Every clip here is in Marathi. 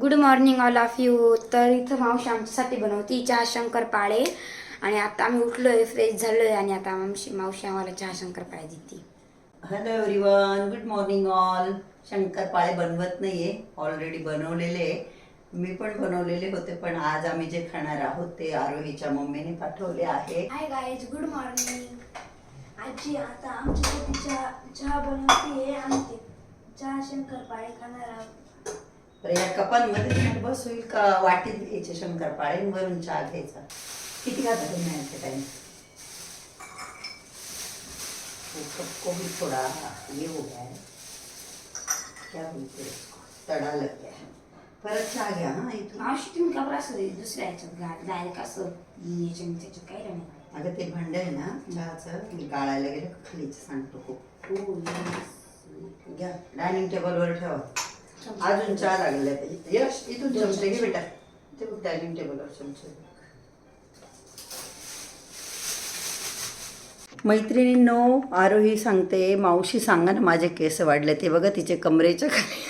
Good morning all of you तर इथं मावशी आमच्यासाठी बनवती. चहा शंकरपाळे आणि आता आम्ही उठलोय फ्रेश झालोय आणि आता मावशी मावशी आम्हाला चहा शंकरपाळे देते. Hello everyone good morning all शंकरपाळे बनवत नाहीये. ऑलरेडी बनवलेले. मी पण बनवलेले होते पण आज आम्ही जे खाणार आहोत ते आरोहीच्या मम्मीने पाठवले आहे. हाय गाईज गुड मॉर्निंग आजी आता आमच्यासाठी चहा चहा बनवते. आणि ते चहा शंकरपाळे खाणार आहोत. तर या कपांमध्ये बस होईल का वाटीत घ्यायचे शंकरपाळे वरून चहा घ्यायचा? किती खाता तुम्ही ॲट टाइम कप को भी थोड़ा ये हो गया है क्या बोलते हैं इसको? तडा लग गया है परत चहा घ्या हा इथून. मावशी तुम्ही का असं दुसऱ्या ह्याच्यात घाल डायरेक्ट असं याच्याने त्याच्यात काय अगं ते भांड आहे ना चहाचं मी गाळायला गेलं का खालीच सांगतो खूप. हो. घ्या. डायनिंग टेबलवर ठेवा. अजून चहा लागले यश इथून चमचे घे बेटा. ते बघ डायनिंग टेबलवर चमचे. मैत्रिणींनो आरोही सांगते मावशी सांगा ना माझे केस वाढले ते बघा तिचे कमरेच्या खाली.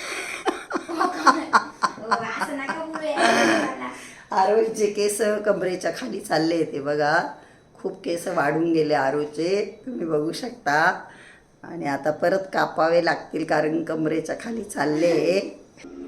आरोहीचे केस कमरेच्या खाली चालले ते बघा खूप केस वाढून गेले आरोचे तुम्ही बघू शकता. आणि आता परत कापावे लागतील कारण कमरेच्या खाली चालले.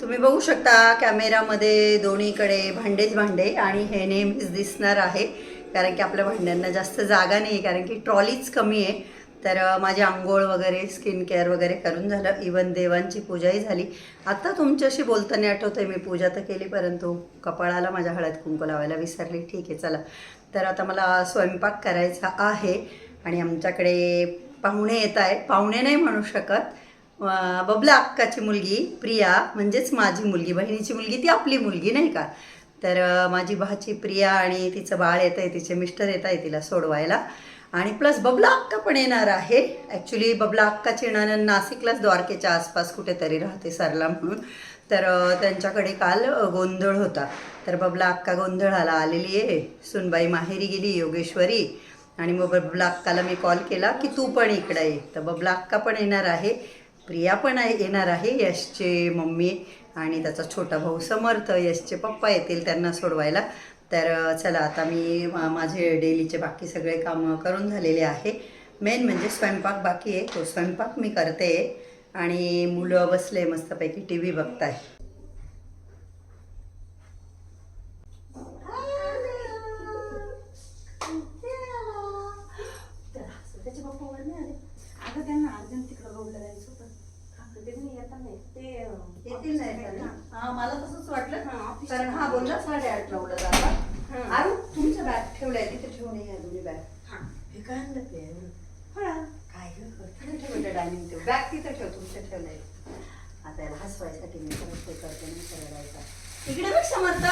तुम्ही बघू शकता कॅमेरामध्ये दोन्हीकडे भांडेच भांडे आणि हे नेहमीच दिसणार आहे. कारण की आपल्या भांड्यांना जास्त जागा नाही आहे कारण की ट्रॉलीच कमी आहे. तर माझी आंघोळ वगैरे स्किन केअर वगैरे करून झालं. इवन देवांची पूजाही झाली. आता तुमच्याशी बोलताना आठवते मी पूजा तर केली परंतु कपाळाला माझ्या हळद कुंकू लावायला विसरली. ठीक आहे चला. तर आता मला स्वयंपाक करायचा आहे आणि आमच्याकडे पाहुणे येत आहे पाहुणे नाही म्हणू शकत. बबला अक्काची मुलगी प्रिया म्हणजेच माझी मुलगी बहिणीची मुलगी ती आपली मुलगी नाही का? तर माझी भाची प्रिया आणि तिचं बाळ येत आहे तिचे मिस्टर येत आहे तिला सोडवायला. आणि प्लस बबला अक्का पण येणार आहे. ॲक्च्युली बबला अक्काची येणार नाशिकलाच द्वारकेच्या आसपास कुठेतरी राहते सरला म्हणून. तर त्यांच्याकडे काल गोंधळ होता. तर बबला अक्का गोंधळाला आलेली आहे. सुनबाई माहेरी गेली योगेश्वरी. आणि मग बबलाक्काला मी कॉल केला की तू पण इकडं ये. तर बबलाक्का पण येणार आहे. प्रिया पण आहे येणार आहे यशचे मम्मी आणि त्याचा छोटा भाऊ समर्थ यशचे पप्पा येतील त्यांना सोडवायला. तर चला आता मी मा- माझे डेलीचे बाकी सगळे कामं करून झालेले आहे. मेन म्हणजे स्वयंपाक बाकी आहे. तो स्वयंपाक मी करते. आणि मुलं बसले मस्तपैकी टी व्ही बघताय त्याचे पप्पा वर नाही आले अगं त्यांना अर्जंट तिकडं रोडला जायचं होतं अगं ते नाही येतात नाही ते अं, येतील नाही का ना? हा मला तसंच वाटलं हा, ऑफिस- कारण हा बोलला साडेआठ नऊला जाता हा. अरे तुमच्या बॅग ठेवलाय तिथे ठेवून या दोन्ही बॅग हा. हे काय आणलं ते फळं. काय ग तिथे ठेवलं डायनिंग टेबल बॅग तिथे ठेव तुमच्या ठेवलंय याला हसवायसाठी मी परत ते करते नाही करायचा इकडे बघ समर्थ.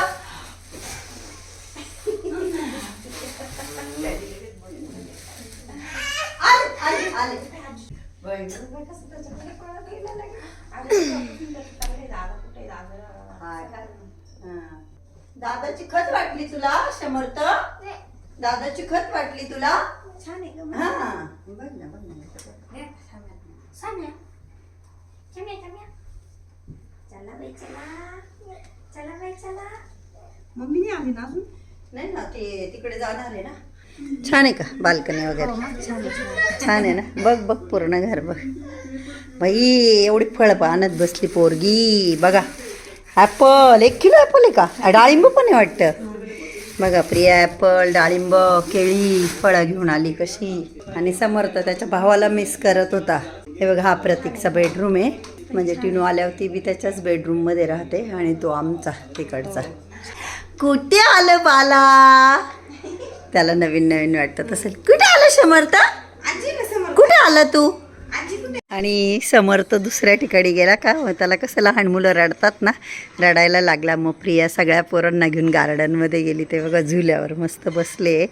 आले. दादाची खत वाटली तुला समर्थ? दादाची खत वाटली तुला? छान आहे गं हा. बघ ना बघ ना. हे, साम्या. चला बाई चला. चला बाई चला. मम्मी नाही आली ना अजून? नाही ना ते तिकडे जाणार आहे ना. छान आहे का? बाल्कनी वगैरे. छान आहे ना? बघ बघ पूर्ण घर बघ. बाई एवढी फळ आणत बसली पोरगी. बघा ॲपल एक किलो ॲपल आहे का? डाळिंब पण आहे वाटतं. बघा प्रिया ॲपल डाळिंब केळी फळं घेऊन आली कशी. आणि समर्थ त्याच्या भावाला मिस करत होता. हे बघा हा प्रतीकचा बेडरूम आहे. म्हणजे टिनू आल्यावर ती बी त्याच्याच बेडरूममध्ये राहते आणि तो आमचा तिकडचा. कुठे आलं बाला? त्याला नवीन नवीन वाटत असेल. कुठे आलं समर्थ? कुठे आला तू? आणि समर्थ दुसऱ्या ठिकाणी गेला का? मग त्याला कसं लहान मुलं रडतात ना? रडायला लागला. मग प्रिया सगळ्या पोरांना घेऊन गार्डनमध्ये गेली. ते बघा झुल्यावर मस्त बसले.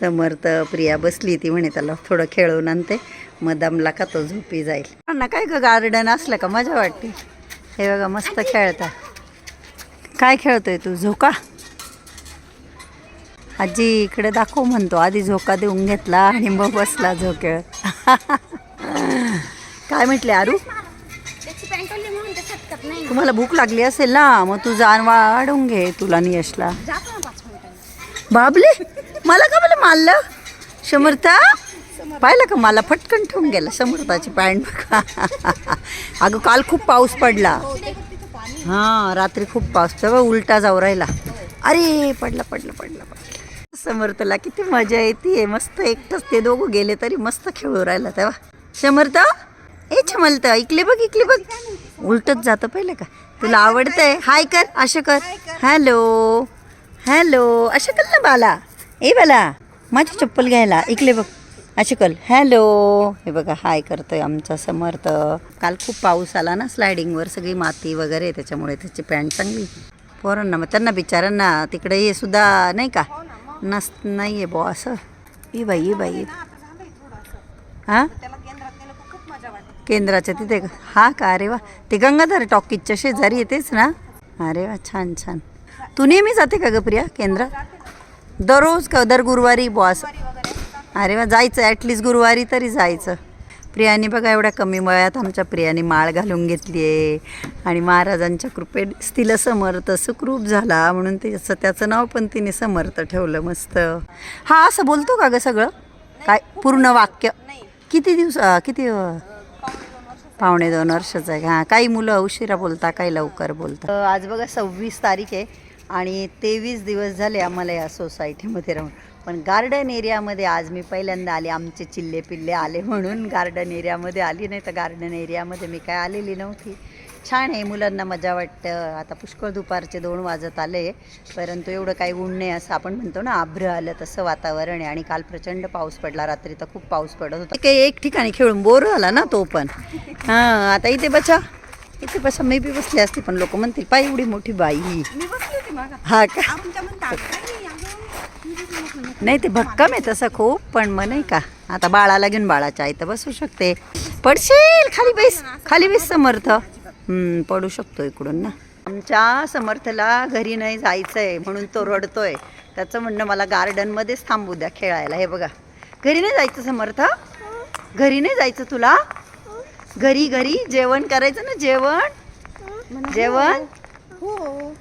समर्थ प्रिया बसली ती म्हणे त्याला थोडं खेळवून आणते. मग दमला का तो झोपी जाईल. ना काय का गार्डन असलं का? मजा वाटते. हे बघा मस्त खेळता. काय खेळतोय तू? झोका? आजी इकडे दाखव म्हणतो. आधी झोका देऊन घेतला आणि मग बसला झोक्यावर काय म्हटले आरू? तुम्हाला भूक लागली असेल ना मग तू जाण वाढवून घे तुला आणि यशला बाबले मला का मला मारलं समर्था पाहिलं का? मला फटकन ठेवून गेला. समर्थाची पॅन्ट बघा. अगं काल खूप पाऊस पडला. हां रात्री खूप पाऊस. तेव्हा उलटा जाऊ राहिला. अरे पडला पडला पडला पडला. समर्थला किती मजा येते मस्त एकटंच ते दोघं गेले तरी मस्त खेळू राहिला तेव्हा. समर्थ ए छमलत इकले बघ इकले बघ. उलटच जातं पहिलं का? तुला आवडतंय? हाय कर असं कर. हॅलो हॅलो असं कर ना बाला. ए बाला माझी चप्पल घ्यायला. इकले बघ. असे कर हॅलो. हे बघा हाय करतोय आमचा समर्थ. काल खूप पाऊस आला ना स्लायडिंगवर सगळी माती वगैरे त्याच्यामुळे त्याची पॅन्ट चांगली. पोरांना मग त्यांना बिचारांना तिकडे हे सुद्धा नाही का? नस नाही आहे बॉ असं. ई बाई ई बाई. हां? केंद्राच्या तिथे? हा का? अरे वा. ते गंगाधर टॉकीजच्या शेजारी येतेच ना? अरे वा छान छान. तू नेहमी जाते का ग प्रिया केंद्रात? दररोज का दर गुरुवारी बॉस अरे वा जायचं ॲटलिस्ट गुरुवारी तरी जायचं. प्रियाने बघा एवढ्या कमी वयात आमच्या प्रियाने माळ घालून घेतली आहे आणि महाराजांच्या कृपेत तिला समर्थ सुखरूप झाला म्हणून त्याचं त्याचं नाव पण तिने समर्थ ठेवलं मस्त. हा असं बोलतो का ग सगळं? काय पूर्ण वाक्य? किती दिवस किती पावणे दोन वर्षाचं आहे. हां काही मुलं उशिरा बोलता काही लवकर बोलता. आज बघा सव्वीस तारीख आहे आणि तेवीस दिवस झाले आम्हाला या सोसायटीमध्ये राहून. पण गार्डन एरियामध्ये आज मी पहिल्यांदा आले. आमचे चिल्ले पिल्ले आले म्हणून गार्डन एरियामध्ये आली. नाही तर गार्डन एरियामध्ये मी काय आलेली नव्हती. छान आहे मुलांना मजा वाटतं. आता पुष्कळ दुपारचे दोन वाजत आले. परंतु एवढं काही ऊन नाही असं आपण म्हणतो ना आभ्र आलं तसं वातावरण आहे. आणि काल प्रचंड पाऊस पडला. रात्री तर खूप पाऊस पडत होता. काही एक ठिकाणी खेळून बोर झाला ना तो पण. हां आता इथे बचा इथे बसा. मी बी बसले असते पण लोक म्हणतील पाय एवढी मोठी बाई. ही का? नाही ते भक्कम आहे तसं खूप पण मग नाही का. आता बाळाला घेऊन बाळाच्या आई तर बसू शकते. पडशील खाली बेस खाली बेस समर्थ. हम्म, पडू शकतो इकडून ना. आमच्या समर्थला घरी नाही जायचं आहे म्हणून तो रडतोय. त्याचं म्हणणं मला गार्डनमध्येच थांबू द्या खेळायला हे बघा. घरी नाही जायचं समर्थ? घरी नाही जायचं तुला? घरी घरी जेवण करायचं ना जेवण? जेवण?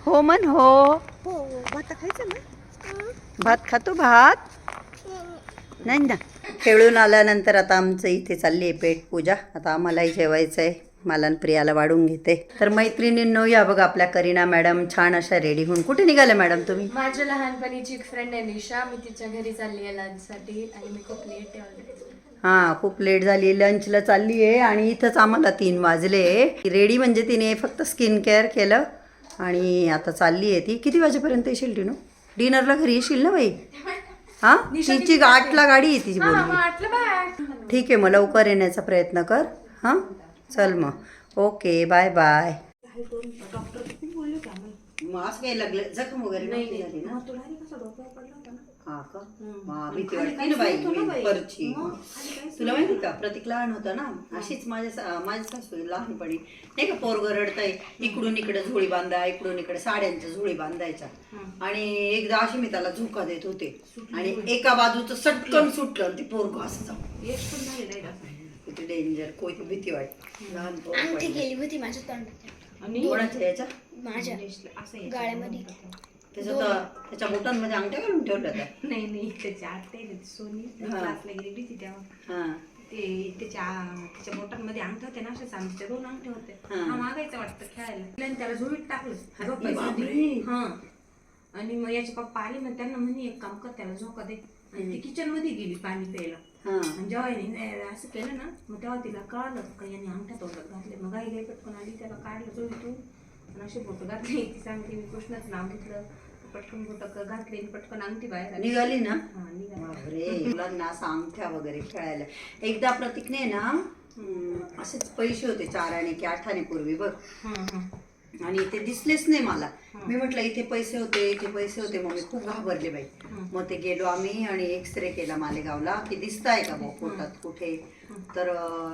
हो. म्हण हो. भात खातो भात? नाही ना. खेळून आल्यानंतर आता आमचं इथे चालली आहे पेट पूजा. आता आम्हालाही जेवायचं आहे मला प्रियाला वाढून घेते. तर मैत्रिणींनो या बघा आपल्या करीना मॅडम छान अशा रेडी होऊन. कुठे निघाल्या मॅडम तुम्ही? माझ्या लहानपणीची एक फ्रेंड आहे निशा. मी तिच्या घरी चालली आहे लंचसाठी आणि मी खूप लेट आहे हां खूप लेट झाली. लंचला चालली आहे आणि इथंच आम्हाला तीन वाजले. रेडी म्हणजे तिने फक्त स्किन केअर केलं आणि आता चालली आहे ती. किती वाजेपर्यंत येशील टिनू? डिनरला घरी येशील ना बाई? हां? तिची आठला गाडी आहे तिची बोलली. ठीक आहे मग लवकर येण्याचा प्रयत्न कर. हां? चल मग. Okay bye bye. मास्क लागलं. जखम वगैरे नव्हती झाली ना? हा का भीती वाटते ना बाई परची. तुला माहिती का प्रतीक लहान होता ना अशीच माझ्या सा- माझ्या सासू लहानपणी नाही का पोरग रडताय इकडून इकडे झोळी बांधा इकडून इकडे साड्यांच्या झोळी बांधायच्या. आणि एकदा अशी मी त्याला झोका देत होते. आणि एका बाजूचं सटकन सुटलं आणि ती पोरग असं जाऊ किती डेंजर कोणती भीती वाटते लहान पोरग अंगठी. गेली होती माझ्या तोंडात. कोणाच्या याच्या? माझ्या. गाळ्यामध्ये. त्याच्या त्याच्या बोटांमध्ये अंगठ्या घालून ठेवल्या त्या नाही नाही त्याची आत्या सोनी. क्लासला गेलेली होती तेव्हा. हा. ते त्याच्या त्याच्या बोटांमध्ये अंगठ्या होते ना अशा चांदीच्या दोन अंगठ्या होते हा. मागायचं वाटतं खेळायला. आणि त्याला झोळीत टाकलं. हा. आणि मग याचे पप्पा आले मग त्यांना म्हणे एक काम कर त्याला झोका दे. आणि ती किचनमध्ये गेली पाणी प्यायला. हा. आणि जेव्हा याने असं केलं ना मग तेव्हा तिला कळालं का याने अंगठ्या तोंडात घातले मग आई गाई पटकन आली त्याला काढलं झोळीतून आणि असे बोट घातले. ती सांगते मी कृष्णाचं नाव घेतलं. पटकन बोट घातले आणि पटकन अंगठी बाहेर आली. निघाली ना? हा निघाली. बापरे मुलांना असं अंगठ्या वगैरे खेळायला. एकदा प्रतीकने ना हम्म, असेच पैसे होते चार आणि की आठ आणे पूर्वी बघ. आणि ते दिसलेच नाही मला. मी म्हटलं इथे पैसे होते इथे पैसे होते. मग मी खूप घाबरले बाई. मग ते गेलो आम्ही आणि एक्सरे केला मालेगावला की दिसताय का भाऊ पोटात कुठे? तर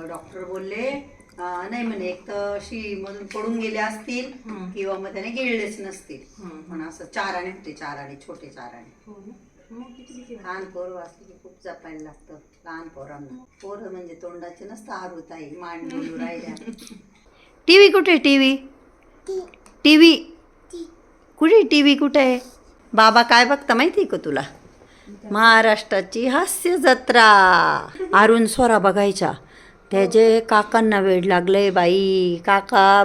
डॉक्टर बोलले नाही म्हणे एक तर अशी मधून पडून गेले असतील. किंवा मग त्याने गिळलेच नसतील. पण असं चार आणे होते चार आणे छोटे चार आणे हो. लहान पोर वाचली की खूप जपायला लागतं लहान पोरांना. पोरं म्हणजे तोंडाचे नसतं आरुताई मान बोलू राहिल्या. टीव्ही कुठे टीव्ही? टी. व्ही कुठे टी व्ही कुठे आहे? बाबा काय बघता माहिती आहे का तुला? महाराष्ट्राची हास्य जत्रा. अरुण स्वरा बघायच्या. त्याचे काकांना वेळ लागले बाई. काका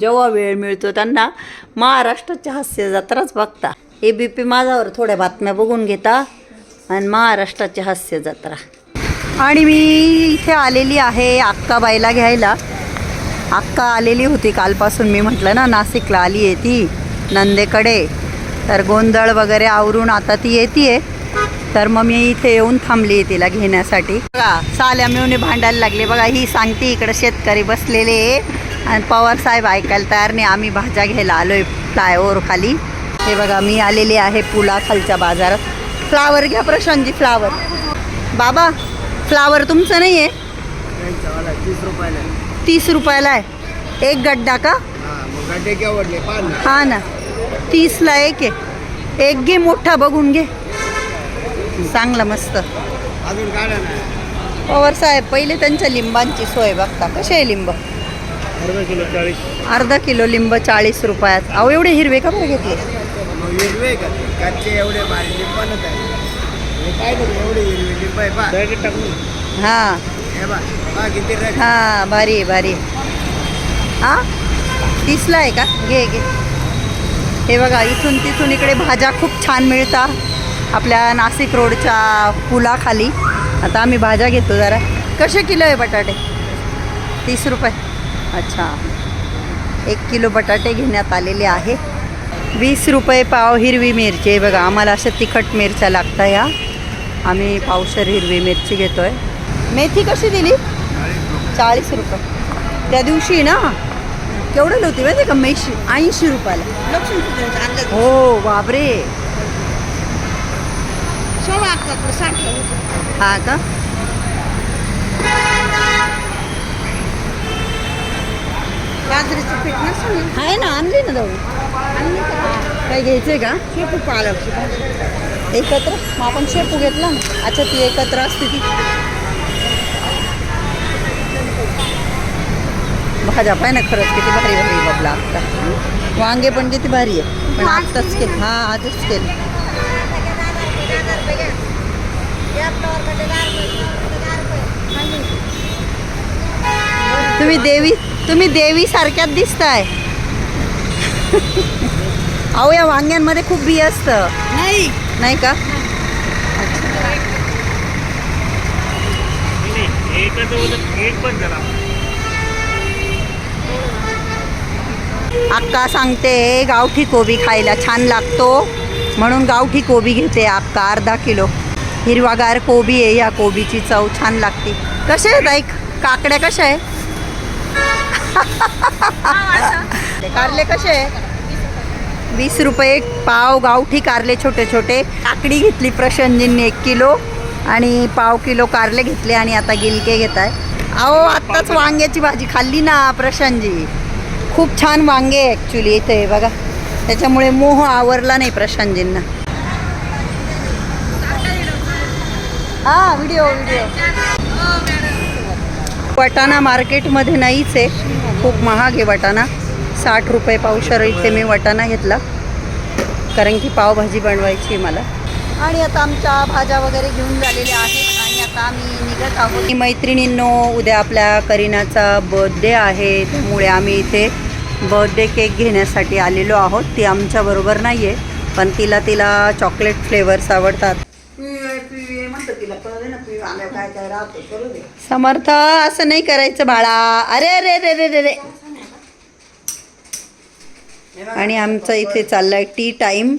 जेव्हा वेळ मिळतो त्यांना महाराष्ट्राची हास्य जत्राच बघता. ए बी पी माझ्यावर थोड्या बातम्या बघून घेता आणि महाराष्ट्राची हास्य जत्रा. आणि मी इथे आलेली आहे अक्काबाईला घ्यायला. अक्का आलेली होती कालपासून. मी म्हटलं ना नाशिकला आली आहे ती नंदेकडे. तर गोंधळ वगैरे आवरून आता ती येते आहे तर मग मी इथे येऊन थांबली आहे तिला घेण्यासाठी. बघा साल्या मिळून भांडायला लागले. बघा ही सांगते इकडं शेतकरी बसलेले आहे. आणि पवार साहेब ऐकायला तयार नाही. आम्ही भाज्या घ्यायला आलो आहे फ्लायओव्हर खाली. हे बघा मी आलेली आहे पुला खालच्या बाजारात. फ्लावर घ्या प्रशांतजी फ्लावर. बाबा फ्लावर तुमचं नाही आहे तीस रुपयाला आहे. एक गड्डा का? हा ना. तीसला एक आहे. एक घे मोठा बघून घे. चांगला मस्त. पवार साहेब पहिले त्यांच्या लिंबांची सोय बघता कसे आहे लिंब? अर्धा किलो लिंब चाळीस रुपयात. अहो एवढे हिरवे का बरं घेतले? हिरवे का? कच्चे एवढे भारी लिंबनच आहे. हे काय नाही एवढे हिरवे लिंब आहे पा हां. हे बा पा किती रग. हां भारी आहे भारी आहे. हां? तीसला आहे का? घे घे. हे बघा इथून तिथून इकडे भाज्या खूप छान मिळतात. आपल्या नाशिक रोडच्या पुलाखाली. आता आम्ही भाज्या घेतो जरा. कसे किलो आहे बटाटे? तीस रुपये. अच्छा. एक किलो बटाटे घेण्यात आलेले आहे. वीस रुपये पाव हिरवी मिरची बघा. आम्हाला अशा तिखट मिरच्या लागतात या. आम्ही पावशर हिरवी मिरची घेतो आहे मेथी कशी दिली? चाळीस रुपये. त्या दिवशी ना केवढं होती माहिती का? मेशी ऐंशी रुपयाला. हो हा का आहे ना आणली ना जाऊ काय घ्यायचंय का शेपू पालकची एकत्र मग आपण शेपू घेतला ना अच्छा ती एकत्र असते ती भाज्या पाय ना खरंच किती भारी भारी बाबला आत्ता वांगे पण किती भारी आहे पण आत्ताच केलं हां आजच केलं तुम्ही देवी तुम्ही देवी सारख्याच दिसताय. अहो या वांग्यांमध्ये खूप बी असतं. नाही. नाही का? अक्का सांगते गावठी कोबी खायला छान लागतो. म्हणून गावठी कोबी घेते अक्का अर्धा किलो. हिरवागार कोबी आहे या कोबीची चव छान लागते. कसे आहेत ऐक काकड्या कशा आहे? कारले कसे आहे? वीस रुपये पाव गावठी कारले छोटे छोटे. काकडी घेतली प्रशांतजींनी एक किलो आणि पाव किलो कारले घेतले आणि आता गिलके घेत आहे. अहो आत्ताच वांग्याची भाजी खाल्ली ना प्रशांतजी. खूप छान वांगे ॲक्च्युली इथे बघा. त्याच्यामुळे मोह आवरला नाही प्रशांतजींना. हा व्हिडिओ व्हिडिओ वटाणा मार्केटमध्ये नाहीच आहे. खूप महाग आहे वटाणा. साठ रुपये पावशर इथे मी वटाणा घेतला. कारण की पावभाजी बनवायची आहे मला. आणि आता आमच्या भाज्या वगैरे घेऊन झालेल्या आहेत. आणि आता आम्ही निघत आहोत. मैत्रिणींनो उद्या आपल्या करीनाचा बर्थडे आहे. त्यामुळे आम्ही इथे बर्थडे केक घेण्यासाठी आलेलो आहोत. ती आमच्याबरोबर नाही आहे पण तिला तिला चॉकलेट फ्लेवर्स आवडतात. समर्थ असं नाही करायचं बाळा. अरे अरे रे रे रे रे आणि आमचं इथे चाललंय टी टाईम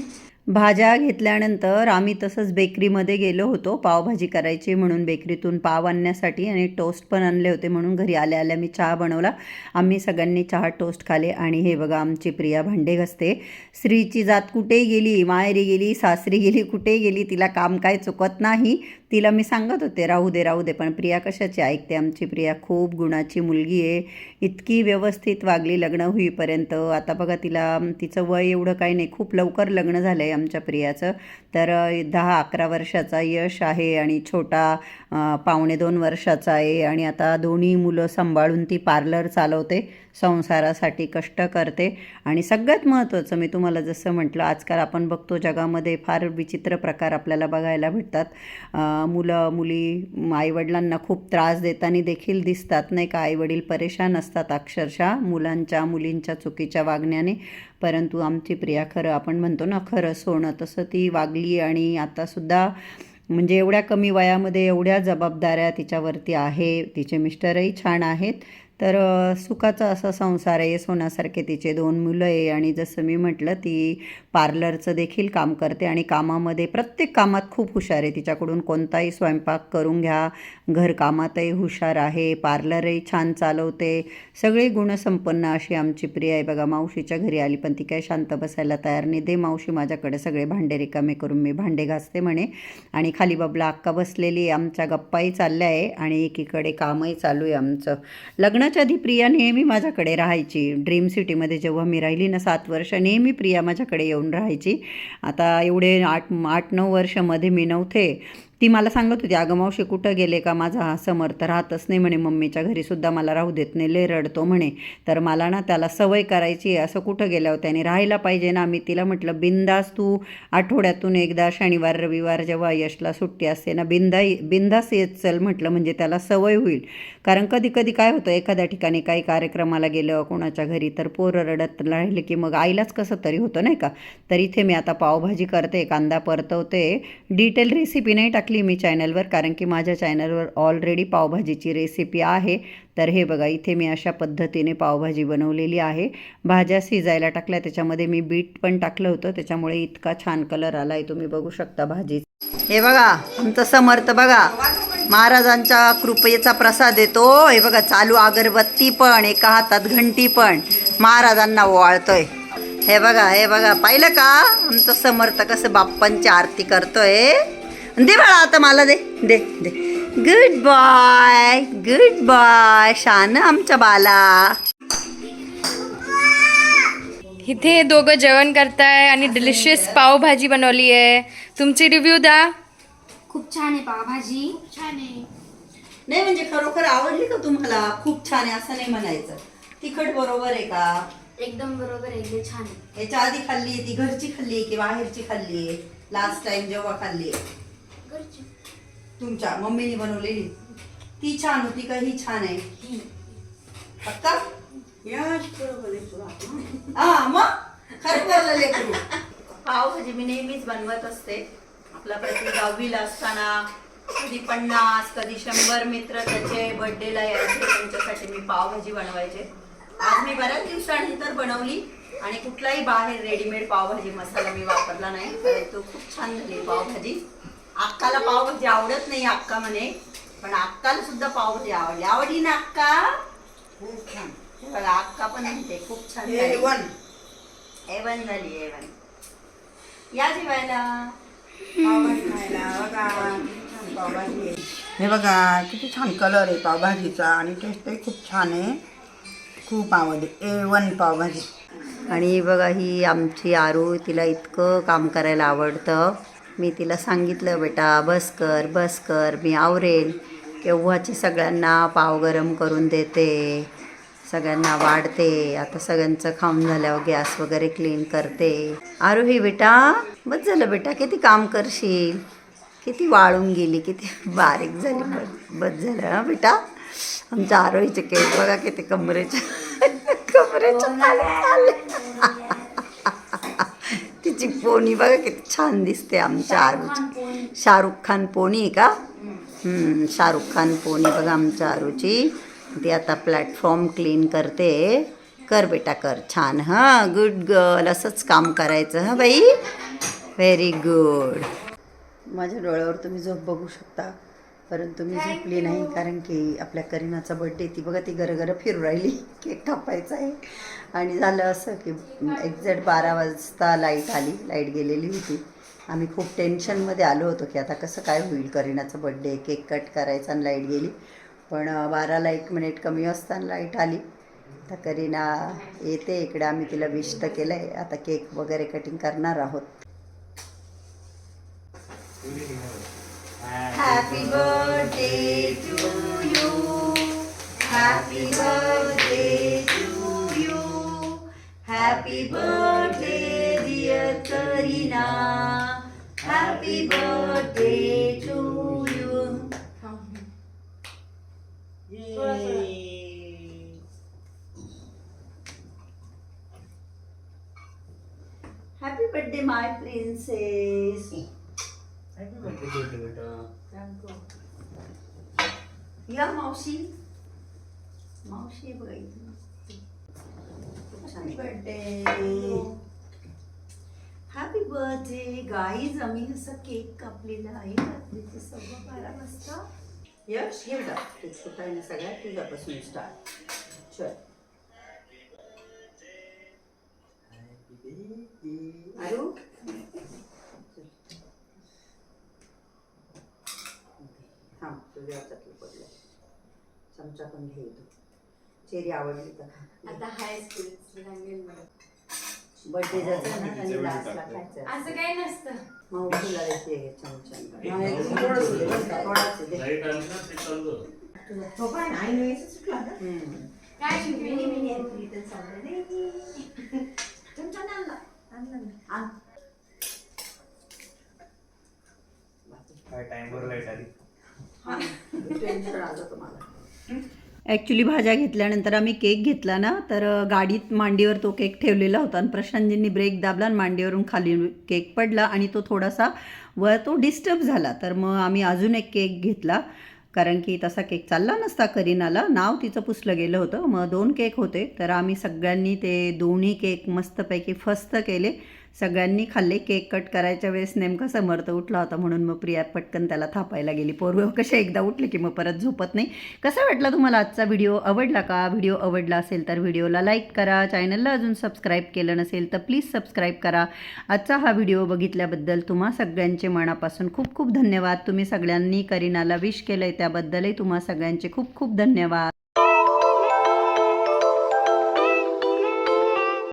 भाज्या घेतल्यानंतर आम्ही तसंच बेकरीमध्ये गेलो होतो पावभाजी करायची म्हणून बेकरीतून पाव आणण्यासाठी आणि टोस्ट पण आणले होते म्हणून घरी आल्या आल्या मी चहा बनवला. आम्ही सगळ्यांनी चहा टोस्ट खाले आणि हे बघा आमची प्रिया भांडे घसते. स्त्रीची जात कुठेही गेली? माहेरी गेली? सासरी गेली? कुठेही गेली? तिला काम काय चुकत नाही? तिला मी सांगत होते राहू दे राहू दे पण प्रिया कशाची ऐकते आमची? प्रिया खूप गुणाची मुलगी आहे. इतकी व्यवस्थित वागली लग्न होईपर्यंत. आता बघा तिला तिचं वय एवढं काही नाही. खूप लवकर लग्न झालं आहे आमच्या प्रियाचं. तर दहा अकरा वर्षाचा यश आहे आणि छोटा पावणे दोन वर्षाचा आहे आणि आता दोन्ही मुलं सांभाळून ती पार्लर चालवते संसारासाठी कष्ट करते. आणि सगळ्यात महत्त्वाचं मी तुम्हाला जसं म्हटलं आजकाल आपण बघतो जगामध्ये फार विचित्र प्रकार आपल्याला बघायला भेटतात. मुलं मुली आईवडिलांना खूप त्रास देताना देखील दिसतात नाही का? आईवडील परेशान असतात अक्षरशः मुलांच्या मुलींच्या चुकीच्या वागण्याने. परंतु आमची प्रिया खरं आपण म्हणतो ना खरं सोनं तसं ती वागली आणि आतासुद्धा म्हणजे एवढ्या कमी वयामध्ये एवढ्या जबाबदाऱ्या तिच्यावरती आहे. तिचे मिस्टरही छान आहेत. तर सुखाचा असा संसार आहे सोन्यासारखे तिचे दोन मुलं आहे आणि जसं मी म्हटलं ती पार्लरचं देखील काम करते आणि कामामध्ये प्रत्येक कामात खूप हुशार आहे. तिच्याकडून कोणताही स्वयंपाक करून घ्या घरकामातही हुशार आहे पार्लरही छान चालवते. सगळी गुणसंपन्न अशी आमची प्रिय आहे. बघा मावशीच्या घरी आली पण ती काय शांत बसायला तयार नाही. दे मावशी माझ्याकडे सगळे भांडे रिकामे करून मी भांडे घासते म्हणे. आणि खाली बाबला अक्का बसलेली आमच्या गप्पाही चालल्या आहे आणि एकीकडे कामही चालू आहे आमचं. लग्न लग्नाच्या आधी प्रिया नेहमी माझ्याकडे राहायची. ड्रीम सिटीमध्ये जेव्हा मी राहिली ना सात वर्ष नेहमी प्रिया माझ्याकडे येऊन राहायची. आता एवढे आठ आठ नऊ वर्षामध्ये मी नव्हते. ती मला सांगत होती अगं मावशी कुठं गेले का माझा हा समर्थ राहतच नाही म्हणे मम्मीच्या घरीसुद्धा मला राहू देत नाही लय रडतो म्हणे. तर मला ना त्याला सवय करायची आहे असं कुठं गेल्या होत्या? आणि राहायला पाहिजे ना. मी तिला म्हटलं बिंदास तू आठवड्यातून एकदा शनिवार रविवार जेव्हा यशला सुट्टी असते ना बिंदा बिंदास येत चल म्हटलं. म्हणजे त्याला सवय होईल. कारण कधी कधी काय होतं एखाद्या ठिकाणी काही कार्यक्रमाला गेलं कोणाच्या घरी तर पोरं रडत राहिले की मग आईलाच कसं तरी होतं नाही का? तर इथे मी आता पावभाजी करते कांदा परतवते. डिटेल रेसिपी नाही टाकली मी चॅनलवर कारण की माझ्या चॅनलवर ऑलरेडी पावभाजीची रेसिपी आहे. तर हे बघा इथे मी अशा पद्धतीने पावभाजी बनवलेली आहे. भाज्या शिजायला टाकल्या त्याच्यामध्ये मी बीट पण टाकलं होतं. त्याच्यामुळे इतका छान कलर आला आहे तुम्ही बघू शकता भाजी हे बघा आमचं समर्थ बघा. महाराजांच्या कृपेचा प्रसाद येतो. हे बघा चालू अगरबत्ती पण एका हातात घंटी पण महाराजांना ओवाळतोय. हे बघा हे बघा पाहिलं का? आमचं समर्थ कसं बाप्पांची आरती करतोय. दे बाळा आता मला दे दे दे. Good boy good boy Shaan आमच्या बाला. इथे हे दोघं जेवण करताय आणि डिलिशियस पावभाजी बनवली आहे. तुमची रिव्ह्यू द्या. खूप छान आहे पावभाजी. नाही म्हणजे खरोखर आवडली का तुम्हाला? खूप छान आहे असं नाही म्हणायचं. तिखट बरोबर आहे का? एकदम बरोबर आहे छान आहे. याच्या आधी खाल्ली ती घरची खाल्ली की बाहेरची खाल्ली लास्ट टाइम जेव्हा खाल्ली तुमच्या मम्मीने बनवलेली. ती छान होती का? ही छान आहे. पक्का हा मग? खरं बोललं लेकरू. पावभाजी मी नेहमीच बनवत असते. आपला प्रति दहावीला असताना कधी पन्नास कधी शंभर मित्र त्याचे बर्थडेला यायचे त्यांच्यासाठी मी पावभाजी बनवायचे. आज मी बऱ्याच दिवसानंतर बनवली आणि कुठलाही बाहेर रेडीमेड पावभाजी मसाला मी वापरला नाही. परंतु खूप छान झाली पावभाजी अक्काला पावभाजी आवडत नाही अक्का म्हणे. पण अक्काला सुद्धा पावभाजी आवडली. आवडली ना अक्का? खूप छान. हे बघा अक्का पण म्हणते खूप छान झाली. एवन झाली एवन या जेवायला. हे बघा किती छान कलर आहे पावभाजीचा आणि टेस्टही खूप छान आहे. खूप आवडली. A one pav bhaji. आणि बघा ही आमची आरू तिला इतकं काम करायला आवडतं. मी तिला सांगितलं बेटा बस कर बस कर मी आवरेल. केव्हाची सगळ्यांना पाव गरम करून देते सगळ्यांना वाढते. आता सगळ्यांचं खाऊन झाल्यावर गॅस वगैरे क्लीन करते. आरोही बेटा बस झालं बेटा किती काम करशील? किती वाळून गेली किती बारीक झाली बस बस झालं हा बेटा. आमच्या आरोहीचे केस बघा किती कमरेच्या कमरेच्या तिची पोनी बघा किती छान दिसते आमच्या आरूची. शाहरुख खान पोनी आहे का? हम्म, शाहरुख खान पोनी बघा आमच्या आरूची. ती आता प्लॅटफॉर्म क्लीन करते. कर बेटा कर. छान हां? गुड गर्ल असंच काम करायचं हां बाई? व्हेरी गुड माझ्या डोळ्यावर तुम्ही झोप बघू शकता. परंतु मी झोपली नाही कारण की आपल्या करीनाचा बड्डे ती बघा ती गरगर फिरू राहिली. केक कापायचा आहे. आणि झालं असं की एक्झॅक्ट बारा वाजता लाइट आली. लाइट गेलेली होती. आम्ही खूप टेन्शनमध्ये आलो होतो की आता कसं काय होईल करीनाचा बड्डे केक कट करायचा आणि लाइट गेली. पण बाराला एक मिनिट कमी असताना लाइट आली. तर करीना येते इकडे. आम्ही तिला विश तर केलं आहे आता केक वगैरे कटिंग करणार आहोत. Happy birthday to you. Happy birthday to you. Happy birthday, dear Karina. Happy birthday to you. Yay. Happy birthday, my princess. या मावशी. मावशी बघा happy birthday happy birthday guys आम्ही असं केक कापलेला आहे. रात्रीचं सव्वा बारा वाजता. यश हे तेच काही ना सगळ्यात तुझ्यापासून स्टार्ट चल. आरू थांब तुझ्या हातातलं पडलं. चमचा पण घे तू चेरी आवडली तर खा. आता हाय बर्थडे जायचा ना आणि लास्टला खायचं. असं काही नसतं. मग तुला देते चमचा. थोडाच दे तो काय नाही सुटला. काय मिनी मिनी आहे तर. चमचा आणला. आणला. टाइमवर लाइट आली? टेन्शन आलं तुम्हाला. ॲक्च्युली भाज्या घेतल्यानंतर आम्ही केक घेतला ना तर गाडीत मांडीवर तो केक ठेवलेला होता आणि प्रशांतजींनी ब्रेक दाबला आणि मांडीवरून खाली केक पडला आणि तो थोडासा वर तो डिस्टर्ब झाला. तर मग आम्ही अजून एक केक घेतला कारण की तसा केक चालला नसता करीनाला. नाव तिचं पुसलं गेलं होतं. मग दोन केक होते. तर आम्ही सगळ्यांनी ते दोन्ही केक मस्तपैकी फस्त केले. सगळ्यांनी खाल्ले केक कट करायच्या वेळेस नेमका समर्थ उठला होता म्हणून मग प्रिया पटकन त्याला थापायला गेली. पोरं कशा एकदा उठले की मग परत झोपत नाही. कसा वाटला तुम्हाला आजचा व्हिडिओ? आवडला का? व्हिडिओ आवडला असेल तर व्हिडिओला लाईक करा. चॅनलला अजून सबस्क्राईब केलं नसेल तर प्लीज सबस्क्राईब करा. आजचा हा व्हिडिओ बघितल्याबद्दल तुम्हा सगळ्यांचे मनापासून खूप खूप धन्यवाद. तुम्ही सगळ्यांनी करीनाला विश केलं आहे त्याबद्दलही तुम्हा सगळ्यांचे खूप खूप धन्यवाद.